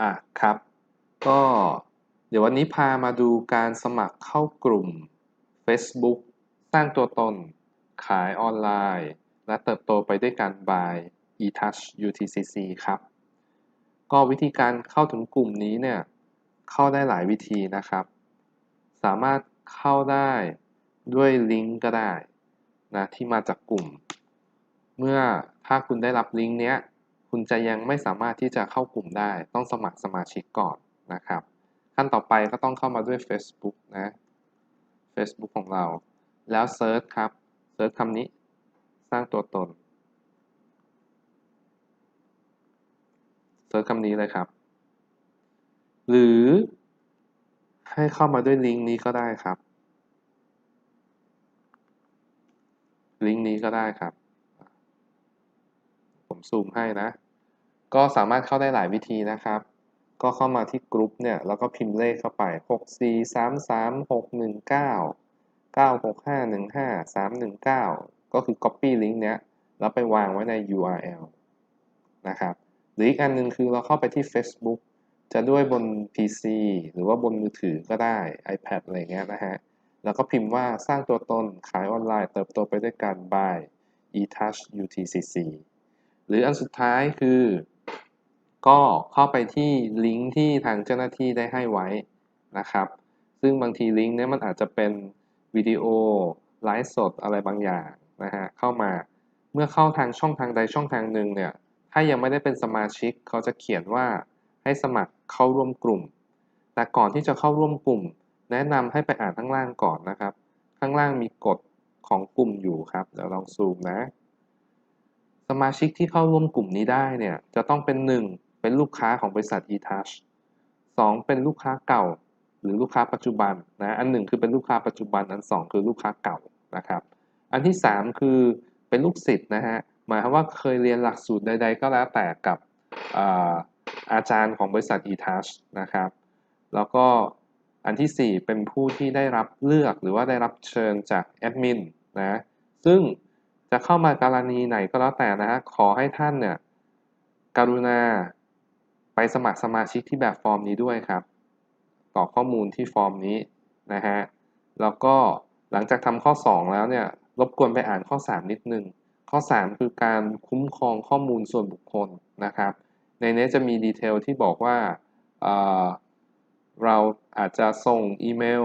อะครับ ก็เดี๋ยววันนี้พามาดูการสมัครเข้ากลุ่ม Facebook สร้างตัวตน ขายออนไลน์ และเติบโตไปด้วยกัน by eTouch UTCC ครับ ก็วิธีการเข้าถึงกลุ่มนี้เนี่ย เข้าได้หลายวิธีนะครับ สามารถเข้าได้ด้วยลิงก์ก็ได้นะที่มาจากกลุ่ม เมื่อถ้าคุณได้รับลิงก์เนี้ย คุณจะยังไม่สามารถที่จะเข้ากลุ่มได้ ต้องสมัครสมาชิกก่อนนะครับ ขั้นต่อไปก็ต้องเข้ามาด้วย Facebook นะ Facebook ของเรา แล้วเซิร์ชครับเซิร์ชคำนี้สร้างตัวตนเซิร์ชคำนี้เลยครับ หรือให้เข้ามาด้วยลิงก์นี้ก็ได้ครับ ลิงก์นี้ก็ได้ครับ ผมซูมให้นะ ก็สามารถเข้าได้หลายวิธีนะครับ ก็เข้ามาที่กรุ๊ปเนี่ย แล้วก็พิมพ์เลขเข้าไป 6 4 3 3 6 1 9 9 6 5 1 5 3 1 9 ก็คือ Copy ลิงก์เนี้ย แล้วไปวางไว้ใน URL นะครับ หรืออีกอันหนึงคือเราเข้าไปที่ Facebook จะด้วยบน PC หรือว่าบนมือถือก็ได้ iPad อะไรเงี้ยนะฮะ แล้วก็พิมพ์ว่าสร้างตัวตนขายออนไลน์เติบโตไปด้วยกัน by eTouch UTCC หรืออันสุดท้ายคือ ก็เข้าไปที่ลิงก์ที่ทางเจ้าหน้าที่ได้ให้ไว้นะครับ ซึ่งบางทีลิงก์นี้มันอาจจะเป็นวิดีโอไลฟ์สดอะไรบางอย่างนะฮะเข้ามาเมื่อเข้าทางช่องทางใดช่องทางหนึ่งเนี่ยถ้ายังไม่ได้เป็นสมาชิกเขาจะเขียนว่าให้สมัครเข้าร่วมกลุ่ม แต่ก่อนที่จะเข้าร่วมกลุ่ม แนะนำให้ไปอ่านข้างล่างก่อนนะครับ ข้างล่างมีกฎของกลุ่มอยู่ครับเดี๋ยวลองซูมนะ สมาชิกที่เข้าร่วมกลุ่มนี้ได้เนี่ยจะต้องเป็น 1. เป็นลูกค้าของบริษัท eTouch 2. เป็นลูกค้าเก่า หรือลูกค้าปัจจุบันนะอันหนึ่งคือเป็นลูกค้าปัจจุบันอันสองคือลูกค้าเก่านะครับอันที่ 3 คือเป็นลูกศิษย์นะฮะหมายความว่าเคยเรียนหลักสูตรใด ๆ ก็แล้วแต่กับอาอาจารย์ของบริษัท eTouch นะครับ แล้วก็อันที่ 4 เป็นผู้ที่ได้รับเลือกหรือว่าได้รับเชิญจากแอดมินนะซึ่งจะเข้ามากรณีไหนก็แล้วแต่นะฮะขอให้ท่านเนี่ยกรุณา ไปสมัครสมาชิกที่แบบฟอร์มนี้ด้วยครับกรอกข้อมูลที่ฟอร์มนี้นะฮะ แล้วก็หลังจากทำข้อ 2 แล้วเนี่ยรบกวนไปอ่านข้อ 3 นิดนึง ข้อ 3 คือการคุ้มครองข้อมูลส่วนบุคคลนะครับ ในนี้จะมีดีเทลที่บอกว่าเเราอาจจะส่งอีเมล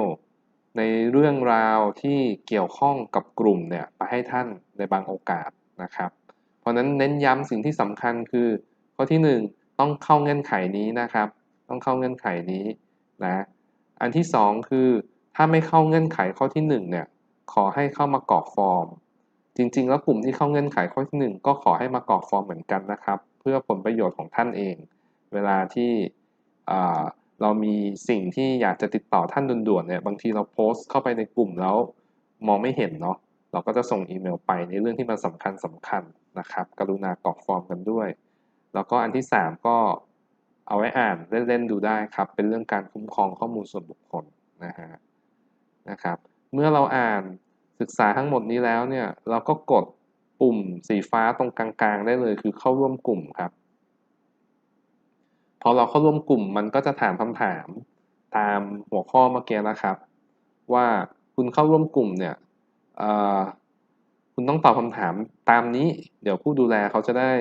ในเรื่องราวที่เกี่ยวข้องกับกลุ่มเนี่ยไปให้ท่านในบางโอกาสนะครับ เพราะนั้นเน้นย้ำสิ่งที่สำคัญคือ ข้อที่ 1 ต้องเข้าเงื่อนไขนี้นะครับ ต้องเข้าเงื่อนไขนี้นะอันที่ 2 คือถ้าไม่เข้าเงื่อนไขข้อที่1เนี่ยขอให้เข้ามากรอกฟอร์ม จริง ๆ แล้วกลุ่มที่เข้าเงื่อนไขข้อที่ 1 ก็ขอให้มากรอกฟอร์มเหมือนกันนะครับ เพื่อผลประโยชน์ของท่านเอง เวลาที่เรามีสิ่งที่อยากจะติดต่อท่านด่วนๆเนี่ยบางทีเราโพสต์เข้าไปในกลุ่มแล้วมองไม่เห็นเนาะเราก็จะส่งอีเมลไปในเรื่องที่มันสำคัญสำคัญนะครับ กรุณากรอกฟอร์มกันด้วย แล้วก็อันที่ 3 ก็เอาไว้อ่านเล่นๆดูได้ครับ เป็นเรื่องการคุ้มครองข้อมูลส่วนบุคคลนะฮะนะครับ เมื่อเราอ่านศึกษาทั้งหมดนี้แล้วเนี่ยเราก็กดปุ่มสีฟ้าตรงกลางๆ ได้เลยคือเข้าร่วมกลุ่มครับ พอเราเข้าร่วมกลุ่มมันก็จะถามคำถามตามหัวข้อเมื่อกี้นะครับ ว่าคุณเข้าร่วมกลุ่มเนี่ยคุณต้องตอบคำถามตามนี้ เดี๋ยวผู้ดูแลเขาจะได้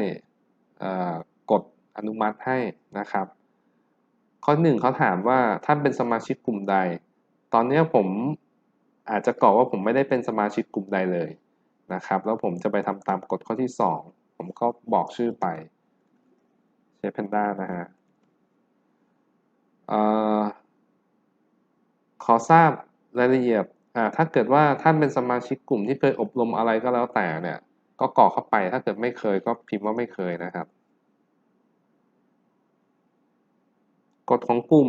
กดอนุมัติให้นะครับ ข้อหนึ่งเขาถามว่าท่านเป็นสมาชิกกลุ่มใด ตอนนี้ผมอาจจะกรอกว่าผมไม่ได้เป็นสมาชิกกลุ่มใดเลยนะครับ แล้วผมจะไปทำตามกฎข้อที่ 2 ผมก็บอกชื่อไปเชฟเพนด้านะฮะขอทราบรายละเอียดถ้าเกิดว่าท่านเป็นสมาชิกกลุ่มที่เคยอบรมอะไรก็แล้วแต่เนี่ย ก็กรอกเข้าไป ถ้าเกิดไม่เคยก็พิมพ์ว่าไม่เคยนะครับ กฎของกลุ่ม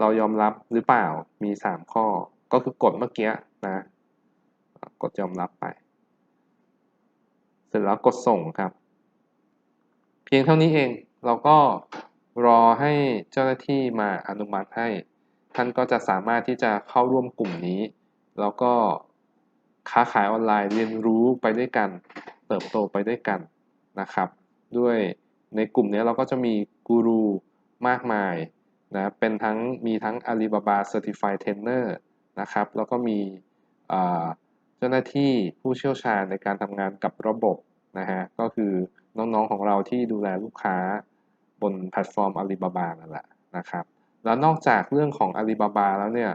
เรายอมรับหรือเปล่ามี 3 ข้อ ก็คือกฎเมื่อกี้นะกดยอมรับไป เสร็จแล้วกดส่งครับ เพียงเท่านี้เองเราก็รอให้เจ้าหน้าที่มาอนุมัติให้ ท่านก็จะสามารถที่จะเข้าร่วมกลุ่มนี้ แล้วก็ค้าขายออนไลน์เรียนรู้ไปด้วยกัน เติบโตไปด้วยกันนะครับ ด้วยในกลุ่มนี้เราก็จะมีกูรู มากมายนะเป็นทั้งมีทั้ง Alibaba Certified Trainer นะครับ แล้วก็มีเจ้าหน้าที่ผู้เชี่ยวชาญในการทำงานกับระบบนะฮะก็คือน้องๆของเราที่ดูแลลูกค้าบนแพลตฟอร์ม Alibaba นั่นแหละนะครับแล้วนอกจากเรื่องของ Alibaba แล้วเนี่ย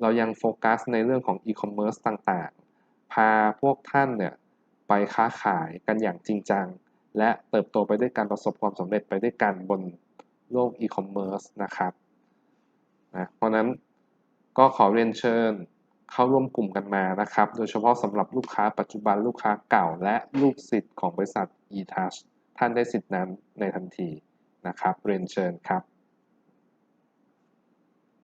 เรายังโฟกัสในเรื่องของ e-commerce ต่างๆ พาพวกท่านเนี่ยไปค้าขายกันอย่างจริงจัง และเติบโตไปด้วยกันประสบความสำเร็จไปด้วยกันบน โลก e-commerce นะครับนะเพราะนั้นก็ขอเรียนเชิญเข้าร่วมกลุ่มกันมานะครับ โดยเฉพาะสำหรับลูกค้าปัจจุบันลูกค้าเก่าและลูกศิษย์ของบริษัท eTouch ท่านได้สิทธินั้นในทันทีนะครับ เรียนเชิญครับ